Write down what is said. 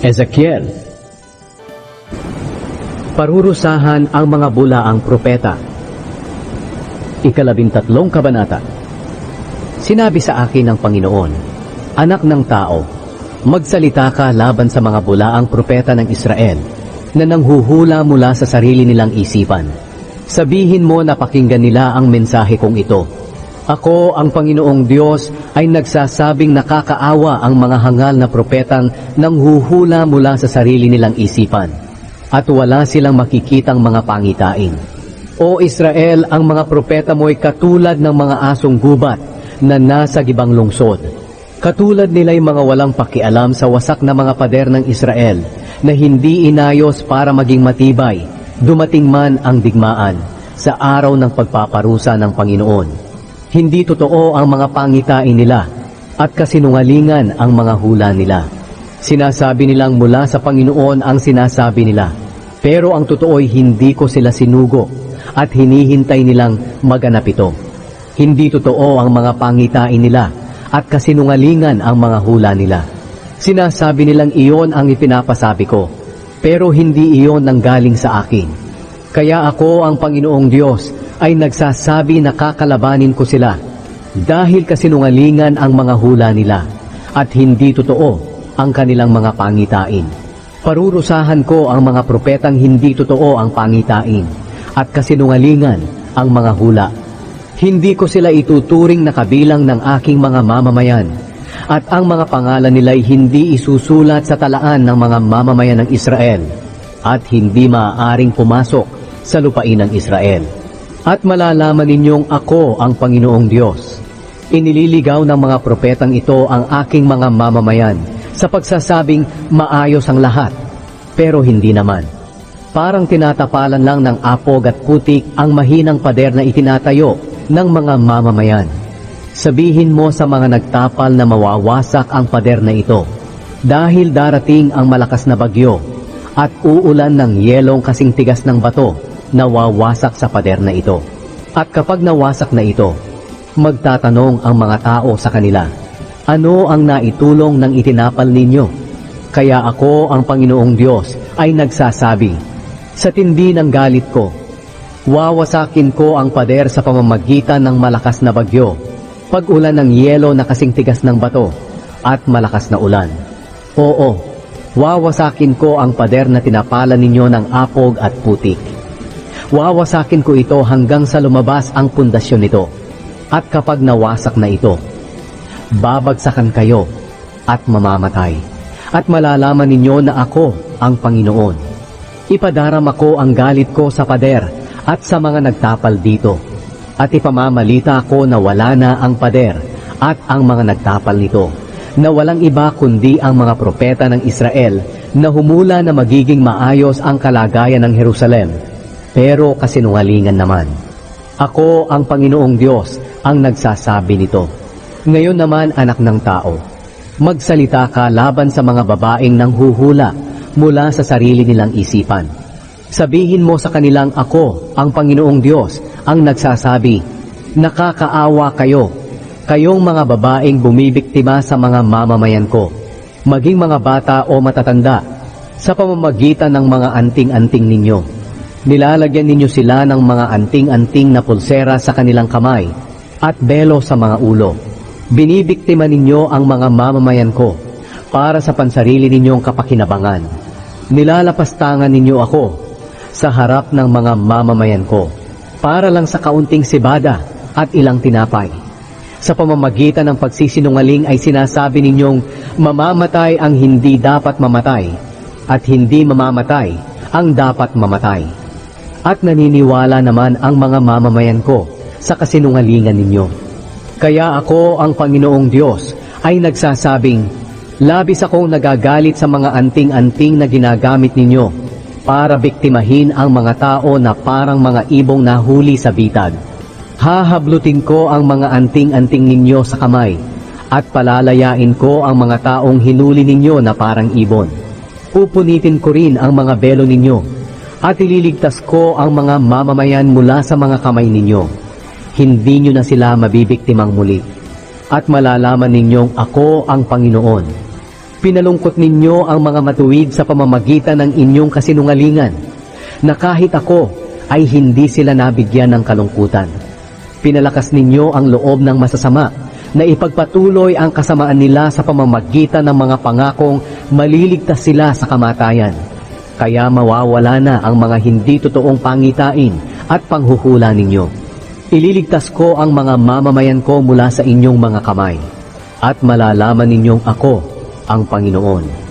Ezekiel Parurusahan ang mga bulaang propeta Ikalabintatlong kabanata Sinabi sa akin ng Panginoon, Anak ng tao, magsalita ka laban sa mga bulaang propeta ng Israel na nanghuhula mula sa sarili nilang isipan. Sabihin mo na pakinggan nila ang mensahe kong ito. Ako, ang Panginoong Diyos, ay nagsasabing nakakaawa ang mga hangal na propetang nanghuhula mula sa sarili nilang isipan at wala silang makikitang mga pangitain. O Israel, ang mga propeta mo ay katulad ng mga asong gubat na nasa gibang lungsod. Katulad nila'y mga walang pakialam sa wasak na mga pader ng Israel na hindi inayos para maging matibay, dumating man ang digmaan sa araw ng pagpaparusa ng Panginoon. Hindi totoo ang mga pangitain nila at kasinungalingan ang mga hula nila. Sinasabi nilang mula sa Panginoon ang sinasabi nila. Pero ang totoo ay hindi ko sila sinugo at hinihintay nilang maganap ito. Hindi totoo ang mga pangitain nila at kasinungalingan ang mga hula nila. Sinasabi nilang iyon ang ipinapasabi ko, pero hindi iyon nanggaling sa akin. Kaya ako ang Panginoong Diyos ay nagsasabi na kakalabanin ko sila dahil kasinungalingan ang mga hula nila at hindi totoo ang kanilang mga pangitain. Parurusahan ko ang mga propetang hindi totoo ang pangitain at kasinungalingan ang mga hula. Hindi ko sila ituturing na kabilang ng aking mga mamamayan at ang mga pangalan nila'y hindi isusulat sa talaan ng mga mamamayan ng Israel at hindi maaaring pumasok sa lupain ng Israel. At malalaman ninyong ako ang Panginoong Diyos. Inililigaw ng mga propetang ito ang aking mga mamamayan sa pagsasabing maayos ang lahat, pero hindi naman. Parang tinatapalan lang ng apog at putik ang mahinang pader na itinatayo ng mga mamamayan. Sabihin mo sa mga nagtapal na mawawasak ang pader na ito dahil darating ang malakas na bagyo at uulan ng yelong kasing tigas ng bato na wawasak sa pader na ito. At kapag nawasak na ito, magtatanong ang mga tao sa kanila, ano ang naitulong ng itinapal ninyo? Kaya ako ang Panginoong Diyos ay nagsasabi, sa tindi ng galit ko, wawasakin ko ang pader sa pamamagitan ng malakas na bagyo, pag-ulan ng yelo na kasing tigas ng bato, at malakas na ulan. Oo, wawasakin ko ang pader na tinapalan ninyo ng apog at putik. Wawasakin ko ito hanggang sa lumabas ang pundasyon nito. At kapag nawasak na ito, babagsakan kayo at mamamatay. At malalaman ninyo na ako ang Panginoon. Ipadaram ako ang galit ko sa pader at sa mga nagtapal dito. At ipamamalita ko na wala na ang pader at ang mga nagtapal nito. Na walang iba kundi ang mga propeta ng Israel na humula na magiging maayos ang kalagayan ng Jerusalem. Pero kasinungalingan naman. Ako ang Panginoong Diyos ang nagsasabi nito. Ngayon naman anak ng tao, magsalita ka laban sa mga babaeng nanghuhula mula sa sarili nilang isipan. Sabihin mo sa kanilang ako, ang Panginoong Diyos, ang nagsasabi, Nakakaawa kayo, kayong mga babaeng bumibiktima sa mga mamamayan ko, maging mga bata o matatanda, sa pamamagitan ng mga anting-anting ninyo. Nilalagyan ninyo sila ng mga anting-anting na pulsera sa kanilang kamay at belo sa mga ulo. Binibiktima ninyo ang mga mamamayan ko para sa pansarili ninyong kapakinabangan. Nilalapastangan ninyo ako sa harap ng mga mamamayan ko para lang sa kaunting sibada at ilang tinapay. Sa pamamagitan ng pagsisinungaling ay sinasabi ninyong mamamatay ang hindi dapat mamatay at hindi mamamatay ang dapat mamatay. At naniniwala naman ang mga mamamayan ko sa kasinungalingan ninyo. Kaya ako ang Panginoong Diyos ay nagsasabing, labis akong nagagalit sa mga anting-anting na ginagamit ninyo para biktimahin ang mga tao na parang mga ibong nahuli sa bitag. Hahablutin ko ang mga anting-anting ninyo sa kamay at palalayain ko ang mga taong hinuli ninyo na parang ibon. Pupunitin ko rin ang mga belo ninyo at ililigtas ko ang mga mamamayan mula sa mga kamay ninyo. Hindi nyo na sila mabibiktimang muli at malalaman ninyong ako ang Panginoon. Pinalungkot ninyo ang mga matuwid sa pamamagitan ng inyong kasinungalingan, na kahit ako ay hindi sila nabigyan ng kalungkutan. Pinalakas ninyo ang loob ng masasama, na ipagpatuloy ang kasamaan nila sa pamamagitan ng mga pangakong maliligtas sila sa kamatayan. Kaya mawawala na ang mga hindi totoong pangitain at panghuhula ninyo. Ililigtas ko ang mga mamamayan ko mula sa inyong mga kamay, at malalaman ninyong ako ang Panginoon.